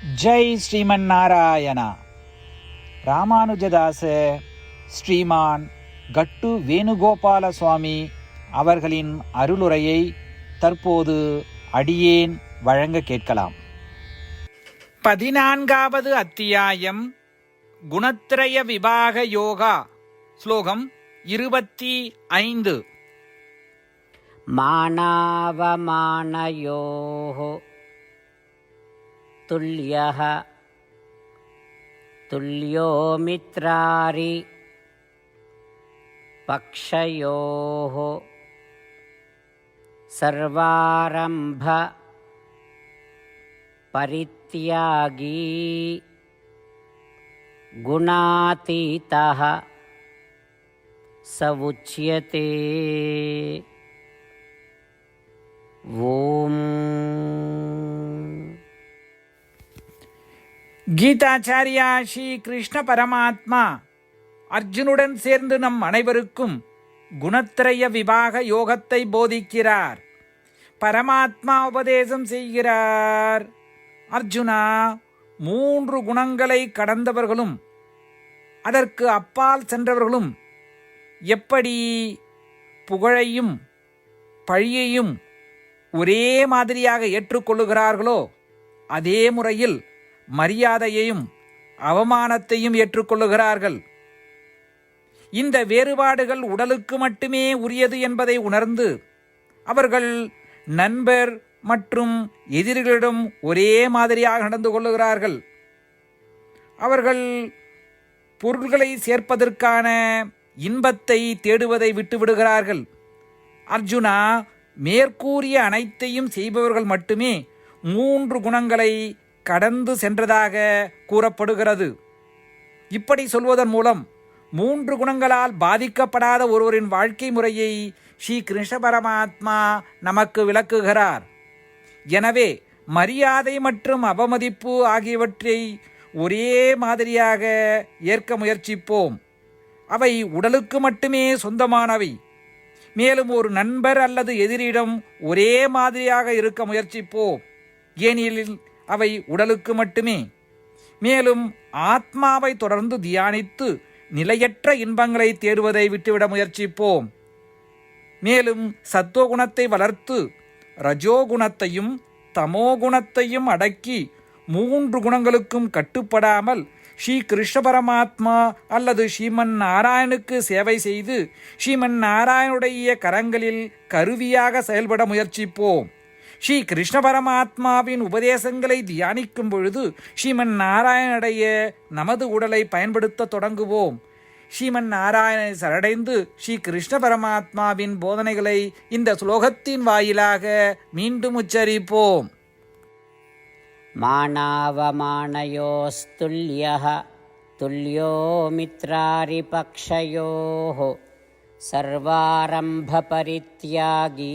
ஜெய் ஸ்ரீமன் நாராயணா. ராமானுஜதாச ஸ்ரீமான் கட்டு வேணுகோபால சுவாமி அவர்களின் அருளுரையை தற்போது அடியேன் வழங்க கேட்கலாம். பதினான்காவது அத்தியாயம் குணத்திரய விபாக யோகா ஸ்லோகம் இருபத்தி ஐந்து. மானாவமானயோகோ तुल्यः। तुल्यो मित्रारि। पक्षयोः। सर्वारम्भ। परित्यागी। गुणातीतः। स उच्यते ஓம் கீதாச்சாரியா ஸ்ரீ கிருஷ்ண பரமாத்மா. அர்ஜுனுடன் சேர்ந்து நம் அனைவருக்கும் குணத்திரய விவாக யோகத்தை போதிக்கிறார். பரமாத்மா உபதேசம் செய்கிறார். அர்ஜுனா மூன்று குணங்களை கடந்தவர்களும் அதற்கு அப்பால் சென்றவர்களும் எப்படி புகழையும் பழியையும் ஒரே மாதிரியாக ஏற்றுக்கொள்ளுகிறார்களோ அதே முறையில் மரியாதையையும் அவமானத்தையும் ஏற்றுக்கொள்ளுகிறார்கள். இந்த வேறுபாடுகள் உடலுக்கு மட்டுமே உரியது என்பதை உணர்ந்து அவர்கள் நண்பர் மற்றும் எதிரிகளிடம் ஒரே மாதிரியாக நடந்து கொள்ளுகிறார்கள். அவர்கள் பொருள்களை சேர்ப்பதற்கான இன்பத்தை தேடுவதை விட்டுவிடுகிறார்கள். அர்ஜுனா மேற்கூறிய அனைத்தையும் செய்பவர்கள் மட்டுமே மூன்று குணங்களை கடந்து சென்றதாக கூறப்படுகிறது. இப்படி சொல்வதன் மூலம் மூன்று குணங்களால் பாதிக்கப்படாத ஒருவரின் வாழ்க்கை முறையை ஸ்ரீ கிருஷ்ண பரமாத்மா நமக்கு விளக்குகிறார். எனவே மரியாதை மற்றும் அவமதிப்பு ஆகியவற்றை ஒரே மாதிரியாக ஏற்க முயற்சிப்போம். அவை உடலுக்கு மட்டுமே சொந்தமானவை. மேலும் ஒரு நண்பர் அல்லது எதிரிடம் ஒரே மாதிரியாக இருக்க முயற்சிப்போம். ஏனெனில் அவை உடலுக்கு மட்டுமே. மேலும் ஆத்மாவை தொடர்ந்து தியானித்து நிலையற்ற இன்பங்களை தேடுவதை விட்டுவிட முயற்சிப்போம். மேலும் சத்துவகுணத்தை வளர்த்து ரஜோகுணத்தையும் தமோகுணத்தையும் அடக்கி மூன்று குணங்களுக்கும் கட்டுப்படாமல் ஸ்ரீ கிருஷ்ண பரமாத்மா அல்லது ஸ்ரீமன் நாராயணுக்கு சேவை செய்து ஸ்ரீமன் நாராயணுடைய கரங்களில் கருவியாக செயல்பட முயற்சிப்போம். ஸ்ரீ கிருஷ்ண பரமாத்மாவின் உபதேசங்களை தியானிக்கும் பொழுது ஸ்ரீமன் நாராயணடைய நமது உடலை பயன்படுத்த தொடங்குவோம். ஸ்ரீமன் நாராயணனை சரடைந்து ஸ்ரீ கிருஷ்ண பரமாத்மாவின் போதனைகளை இந்த ஸ்லோகத்தின் வாயிலாக மீண்டும் உச்சரிப்போம். மாணாவமானயோஸ்துல்ய துல்லியோ மித்ராரிபக்ஷயோ சர்வாரம்பபரித்யாகி.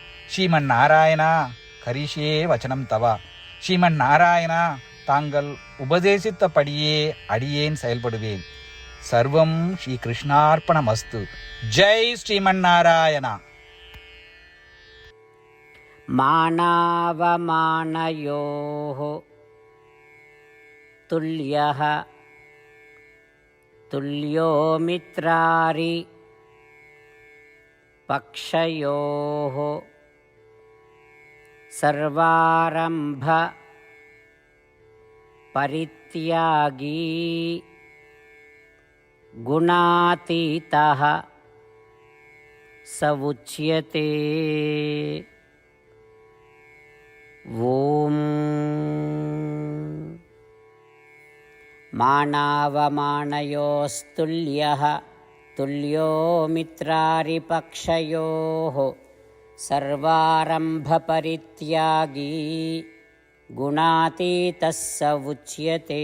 ஸ்ரீமன் நாராயணா கரிஷே வச்சனம் தவா ஸ்ரீமன் நாராயணா தாங்கள் உபதேசித்தபடியே அடியேன் செயல்படுவேன் சர்வம் ஸ்ரீ கிருஷ்ணார்ப்பணமஸ்து ஜெய் ஸ்ரீமன் நாராயணா मानावमानयोः तुल्यः तुल्यो मित्रारि पक्षयोः सर्वारम्भ परित्यागी गुणातीतः स उच्यते ॐ मानावमानयोस्तुल्यः तुल्यो मित्रारिपक्षयोः सर्वारम्भपरित्यागी गुणातीतः स उच्यते